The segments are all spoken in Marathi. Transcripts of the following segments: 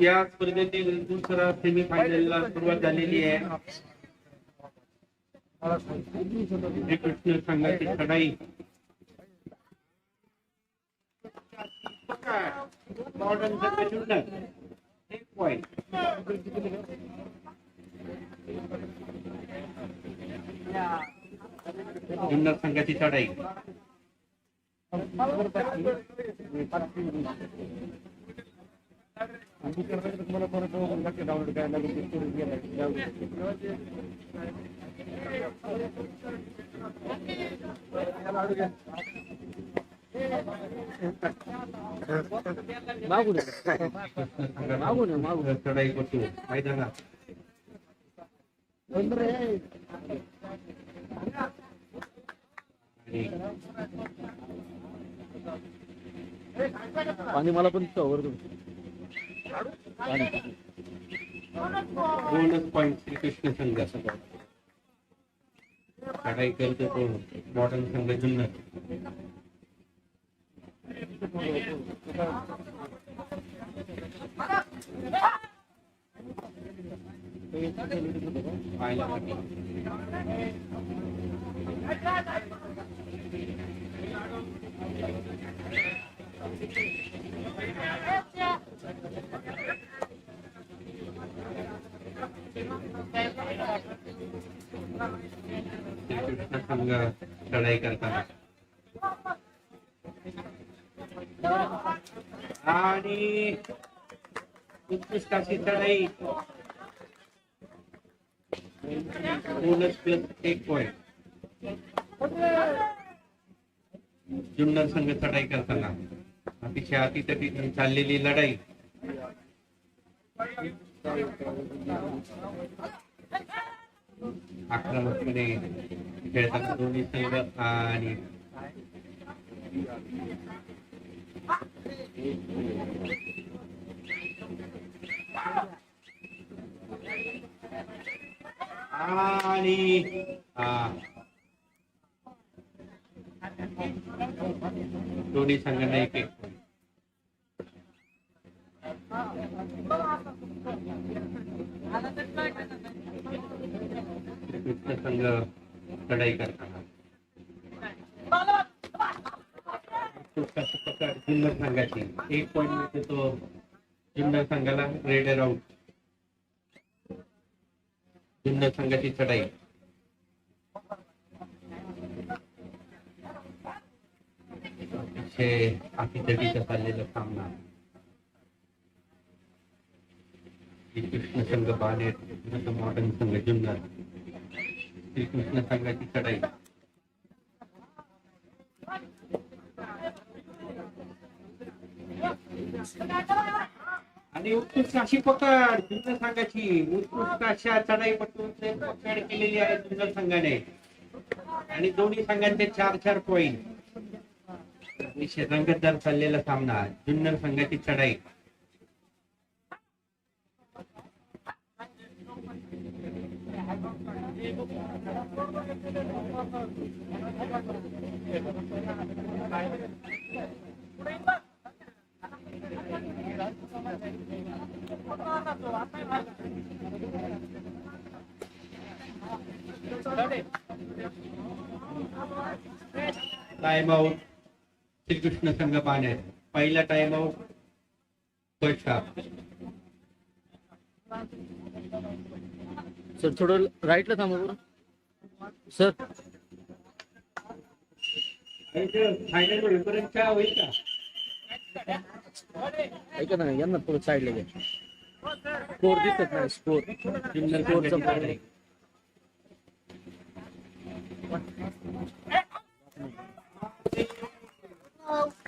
या स्पर्धेतील दुसरा सेमी फायनलला सुरुवात झालेली आहे. कृष्ण संघाची चढाई मॉडर्न एक पॉइंट जुन्नर संघाची चढाई. तुम्हाला परत डाउनलोड करायला मागून मागून मागून चढाई करतो. आणि पाणी मला पण वर बोनस पॉईंट श्रीकृष्ण संघ असं चढाई करतो तो मॉडर्न संघ जुन्नर. पाहिला संघ चढाई करताना आणि उत्कृष्टाची चढाई बोनस प्लस एक पॉइंट जुन्नर संघ चढाई करताना. अतिशय अतितटी चाललेली लढाई. आक्रमकपणे खेळताना दोन्ही संघ आणि आणि दोन्ही संघांना एक एक कृष्ण संघ लढाई करताना. उत्कृष्ट जुन्नर संघाची. एक पॉइंट मिळते म्हणजे तो जुन्नर संघाला रेडर आउट जुन्नर संघाची चढाई. अतिशय अतितटीचा चाललेला सामना श्रीकृष्ण संघ बानेर विरुद्ध मॉडर्न संघ जुन्नर श्रीकृष्ण संघाची चढाई. आणि उत्कृष्ट अशी पकड जुन्नर संघाची. उत्कृष्ट अशा चढाई पटून पकड केलेली आहे जुन्नर संघाने. आणि दोन्ही संघांचे चार चार पॉईंट अतिशय रंगतदार चाललेला सामना जुन्नर संघाची चढाई. टाइम आउट श्रीकृष्ण संघ पाण्यात पहिला time out first half sir थोडं राईटला थांबा बरं. सर. फायनल होईपर्यंत चहा होईल का? ऐका ना यांना थोडं साईडला घ्या. स्कोर दिसत नाही स्कोर स्कोरचा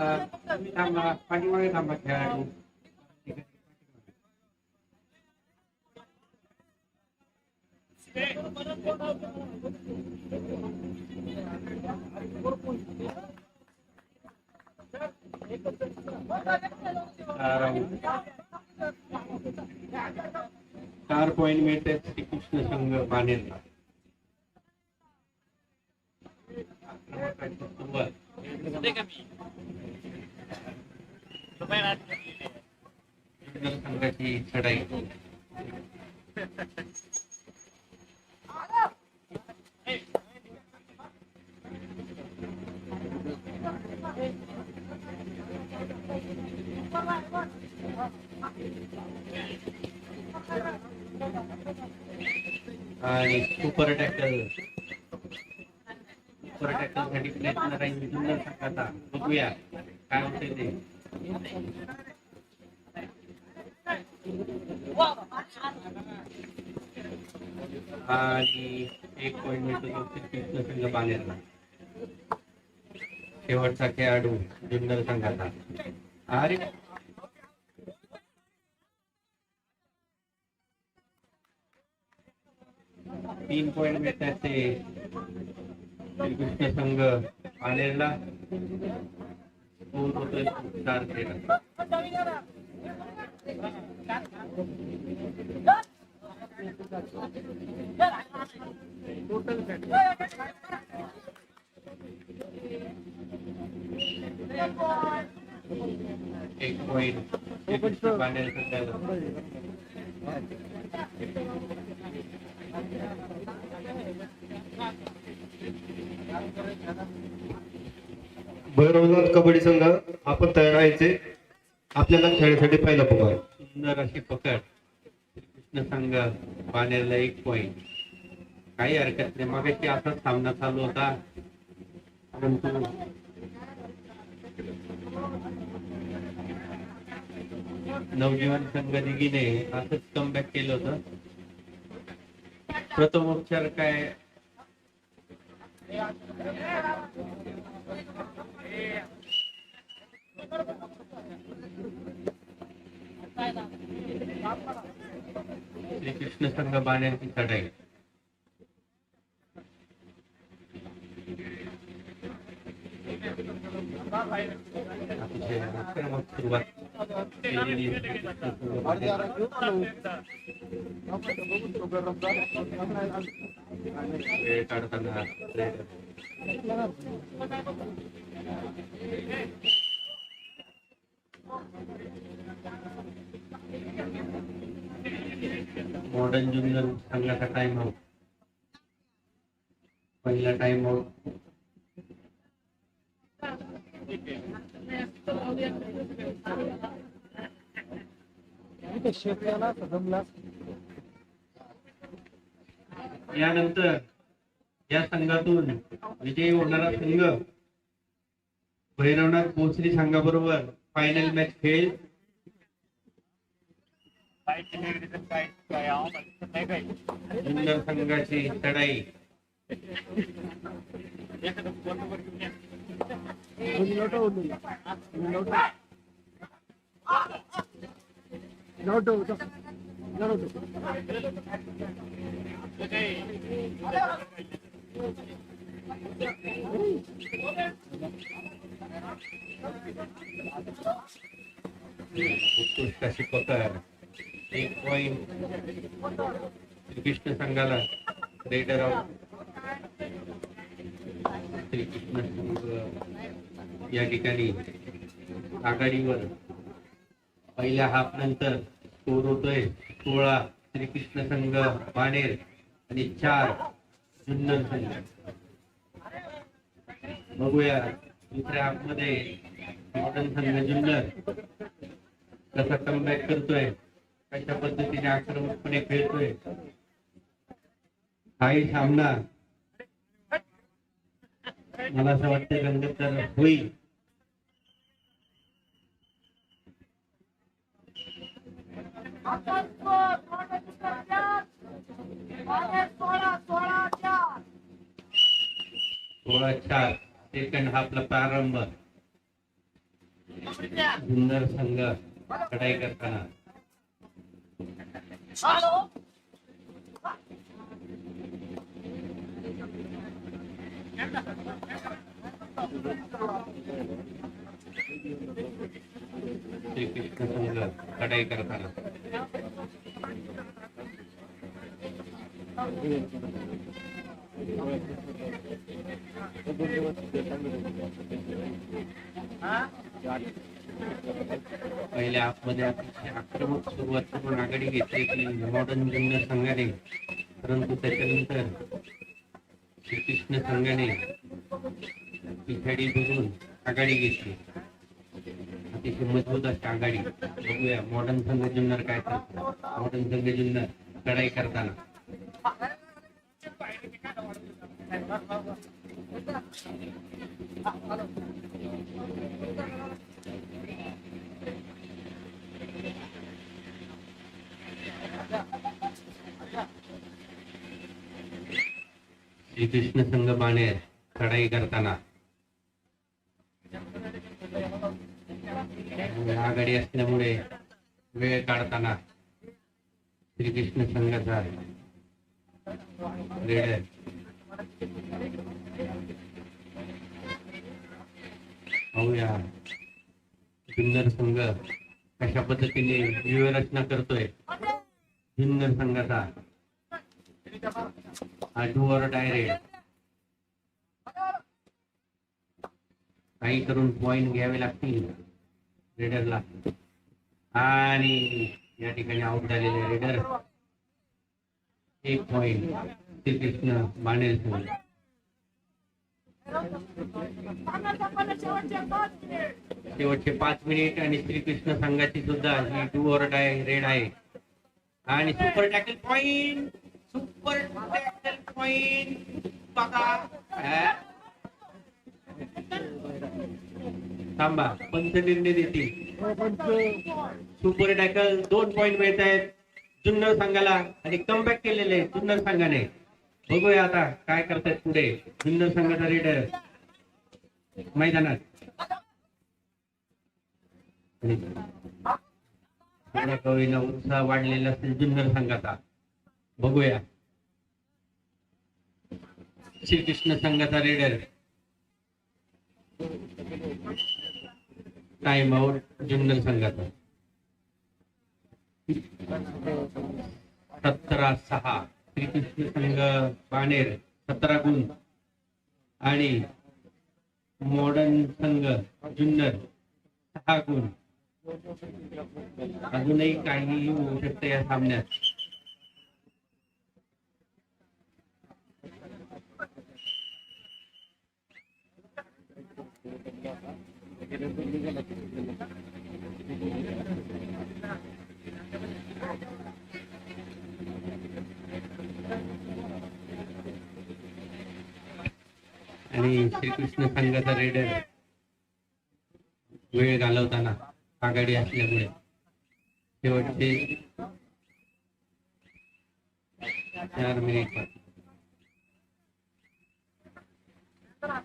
तुम्ही थांबा पाठीमागे थांबा खेळाडू चार पॉइंट मिळते श्रीकृष्ण संघ बानेरला सुरुवात. जुन्नर संघाची चढाई आणि सुपर टॅकल सुपर टॅकल साठी प्रयत्न राहील आता बघूया. काय होते ते. आणि एक पॉईंट मिळतो तो संघ बानेरला शेवटचा खेळाडू जुन्नर संघाचा. अरे. तीन पॉईंट मिळतात ते. श्रीकृष्ण संघ बानेरला स्कोर होतोय चार तेरा एक पॉइंट. श्रीकृष्ण बानेर संघाला भैरवनाथ कबड्डी संघ. आपण तयार राहायचे. आपल्याला खेळण्यासाठी पहिला पकड सुंदर अशी पकड. कृष्ण संघ पाण्याला एक पॉइंट काही हरकत नाही. मग असाच सामना चालू होता. परंतु नवजीवन संघ निघीने असंच कमबॅक केलं होतं. प्रथमोपचार काय? श्रीकृष्ण संघ बाण्याची चढाई अतिशय आक्रमक सुरुवात केलेली आहे श्रीकृष्ण संघ बाण्याची. वेळ काढताना प्रयत्न. मॉडर्न जुन्नर संघाचा टाइम आउट पहिला टाइम आउट यानंतर या संघातून विजयी होणारा संघ भैरवनाथ भोसरी संघाबरोबर फायनल मॅच खेळ. जुन्नर संघाची चढाई उत्कृष्ट अशी एक पॉईंट श्रीकृष्ण संघाला रेडर ऑफ श्रीकृष्ण या ठिकाणी आघाडीवर पहिल्या हाफ नंतर स्कोर होतोय सोळा श्रीकृष्ण संघ बाणेर आणि चार जुन्नर संघ. बघूया. दुसऱ्या हाफमध्ये मॉडर्न संघ जुन्नर कसा कमबॅक करतोय. कशा पद्धतीने आक्रमकपणे खेळतोय. हाही सामना मला असं वाटतं रंगत होईल. सोळा चार. सेकंड हाफला प्रारंभ. सुंदर संघ लढाई करताना. लढाई करताना. पहिल्या हाफमध्ये अतिशय आक्रमक सुरुवात करून आघाडी घेतली की मॉडर्न जुन्नर संघाने परंतु त्याच्यानंतर श्रीकृष्ण संघाने पिछाडी धरून आघाडी घेतली. अतिशय मजबूत असते आघाडी. बघूया मॉडर्न संघ जुन्नर काय करतो? मॉडर्न संघ जुन्नर लढाई करताना. श्रीकृष्ण संघ बाणेर चढाई करताना आघाडी असल्यामुळे वेळ काढताना श्रीकृष्ण संघाचा पाहूया. जुन्नर संघ कशा पद्धतीने व्यूहरचना करतोय? जुन्नर संघाचा. हा डुअर डायरेक्ट काही करून पॉइंट घ्यावे लागतील. रेडरला आणि या ठिकाणी आउट झालेले रेडर एक पॉइंट श्रीकृष्ण माने शेवटचे पाच मिनिट आणि श्रीकृष्ण संघाची सुद्धा ही टू ओर आहे रेड आहे. आणि super tackle point super tackle point बघा. थांबा पंच निर्णय देतील. सुपर टॅकल दोन पॉइंट मिळत आहेत. जुन्नर संघाला आणि कमबॅक केलेले आहे जुन्नर संघाने. बघूया आता काय करतायत पुढे. जुन्नर संघाचा रेडर मैदानात. आणि कवीला उत्साह वाढलेला असेल जुन्नर संघाचा. बघूया. श्रीकृष्ण संघाचा रेडर टाइम आउट जुन्नर संघाचा. सतरा सहा. श्रीकृष्ण संघ बाणेर सतरा गुण आणि मॉडर्न संघ जुन्नर सहा गुण अजूनही काहीही होऊ शकते या सामन्यात. आणि श्रीकृष्ण संघाचा रेडर. वेळ घालवताना आघाडी असल्यामुळे. शेवटचे चार मिनिट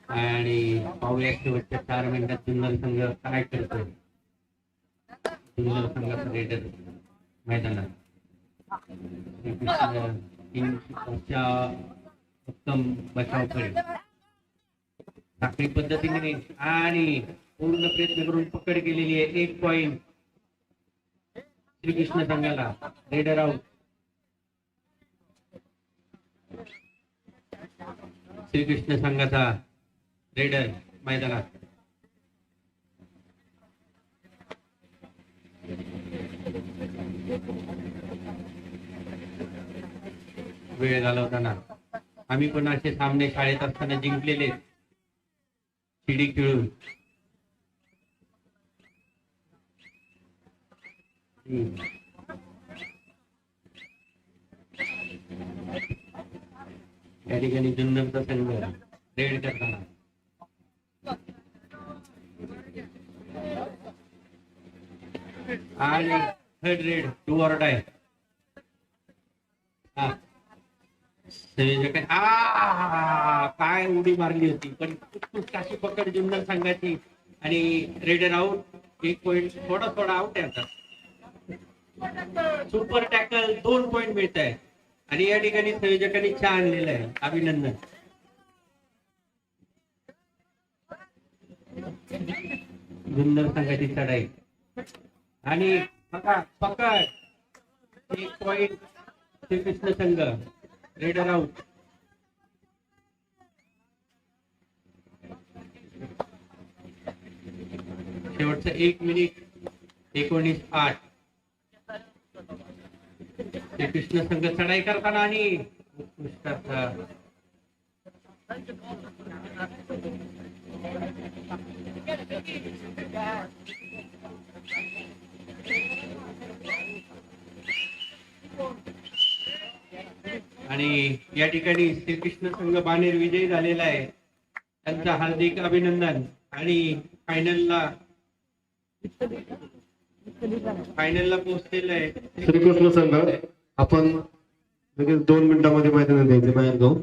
आणि पाहूया शेवटच्या चार मिनिटात जुन्नर संघ काय करतोय. जुन्नर संघाचा रेडर मैदानात. श्रीकृष्ण उत्तम बचाव करेल साखळी पद्धतीने आणि पूर्ण प्रयत्न करून पकड केलेली आहे. एक पॉइंट श्रीकृष्ण संघाला. रेडर आउट श्रीकृष्ण संघाचा रेडर मैदानात. वेळ घालवताना. आम्ही पण असे सामने शाळेत असताना जिंकलेले. शिडी खेळून या ठिकाणी जुन्नरचा संघ रेड करताना. आणि थर्ड रेड टू ऑर्ड आहे. संयोजक आ, काय उडी मारली होती. पण उत्कृष्ट अशी पकड जुन्नर संघाची आणि रेडर आउट एक पॉइंट थोडा थोडा आउट आहे आता. सुपर टॅकल दोन पॉइंट मिळत आहे. आणि या ठिकाणी संयोजकांनी चहा आणलेला आहे. अभिनंदन. जुन्नर संघाची चढाई. आणि बघा पकड. एक पॉइंट श्रीकृष्ण संघ. रेडर आउट शेवटचं एक मिनिट एकोणीस आठ. श्रीकृष्ण संघ चढाई करताना आणि उत्कृष्ट असा आणि या ठिकाणी श्रीकृष्ण संघ बाणेर विजयी झालेला आहे. त्यांचं हार्दिक अभिनंदन. आणि फायनलला फायनलला पोहोचलेलं आहे. श्रीकृष्ण संघ आपण लगेच दोन मिनिटांमध्ये मैदानात द्यायचे बाहेर जाऊ.